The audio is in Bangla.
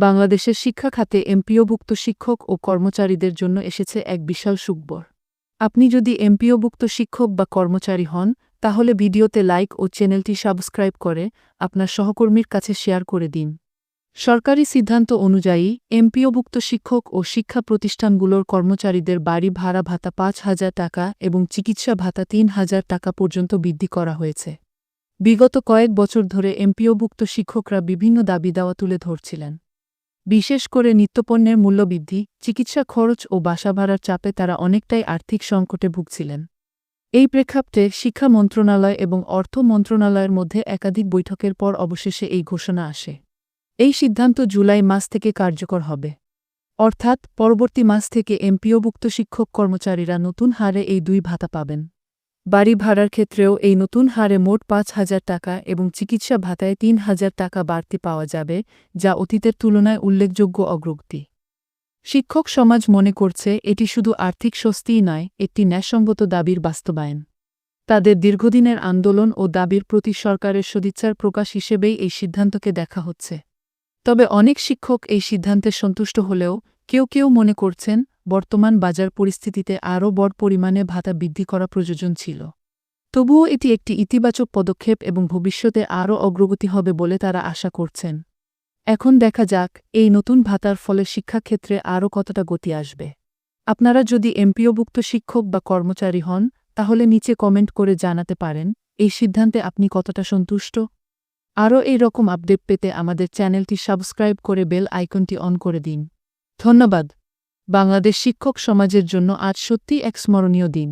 বাংলাদেশের শিক্ষা খাতে এমপিওভুক্ত শিক্ষক ও কর্মচারীদের জন্য এসেছে এক বিশাল সুখবর। আপনি যদি এমপিওভুক্ত শিক্ষক বা কর্মচারী হন, তাহলে ভিডিওতে লাইক ও চ্যানেলটি সাবস্ক্রাইব করে আপনার সহকর্মীর কাছে শেয়ার করে দিন। সরকারি সিদ্ধান্ত অনুযায়ী, এমপিওভুক্ত শিক্ষক ও শিক্ষা প্রতিষ্ঠানগুলোর কর্মচারীদের বাড়ি ভাড়া ভাতা পাঁচ হাজার টাকা এবং চিকিৎসা ভাতা তিন হাজার টাকা পর্যন্ত বৃদ্ধি করা হয়েছে। বিগত কয়েক বছর ধরে এমপিওভুক্ত শিক্ষকরা বিভিন্ন দাবি দাওয়া তুলে ধরছিলেন। বিশেষ করে নিত্যপণ্যের মূল্যবৃদ্ধি, চিকিৎসা খরচ ও বাসা ভাড়ার চাপে তারা অনেকটাই আর্থিক সংকটে ভুগছিলেন। এই প্রেক্ষাপটে শিক্ষা মন্ত্রণালয় এবং অর্থ মন্ত্রণালয়ের মধ্যে একাধিক বৈঠকের পর অবশেষে এই ঘোষণা আসে। এই সিদ্ধান্ত জুলাই মাস থেকে কার্যকর হবে। অর্থাৎ পরবর্তী মাস থেকে এমপিওভুক্ত শিক্ষক কর্মচারীরা নতুন হারে এই দুই ভাতা পাবেন। বাড়ি ভাড়ার ক্ষেত্রেও এই নতুন হারে মোট পাঁচ হাজার টাকা এবং চিকিৎসা ভাতায় তিন হাজার টাকা বাড়তি পাওয়া যাবে, যা অতীতের তুলনায় উল্লেখযোগ্য অগ্রগতি। শিক্ষক সমাজ মনে করছে এটি শুধু আর্থিক স্বস্তিই নয়, একটি ন্যায়সঙ্গত দাবির বাস্তবায়ন। তাদের দীর্ঘদিনের আন্দোলন ও দাবির প্রতি সরকারের সদিচ্ছার প্রকাশ হিসেবেই এই সিদ্ধান্তকে দেখা হচ্ছে। তবে অনেক শিক্ষক এই সিদ্ধান্তে সন্তুষ্ট হলেও কেউ কেউ মনে করছেন বর্তমান বাজার পরিস্থিতিতে আরও বড় পরিমাণে ভাতা বৃদ্ধি করা প্রয়োজন ছিল। তবুও এটি একটি ইতিবাচক পদক্ষেপ এবং ভবিষ্যতে আরও অগ্রগতি হবে বলে তারা আশা করছেন। এখন দেখা যাক, এই নতুন ভাতার ফলে শিক্ষাক্ষেত্রে আরও কতটা গতি আসবে। আপনারা যদি এমপিওভুক্ত শিক্ষক বা কর্মচারী হন, তাহলে নিচে কমেন্ট করে জানাতে পারেন, এই সিদ্ধান্তে আপনি কতটা সন্তুষ্ট? আরও এই রকম আপডেট পেতে আমাদের চ্যানেলটি সাবস্ক্রাইব করে বেল আইকনটি অন করে দিন। ধন্যবাদ। বাংলাদেশ শিক্ষক সমাজের জন্য আজ সত্যি এক স্মরণীয় দিন।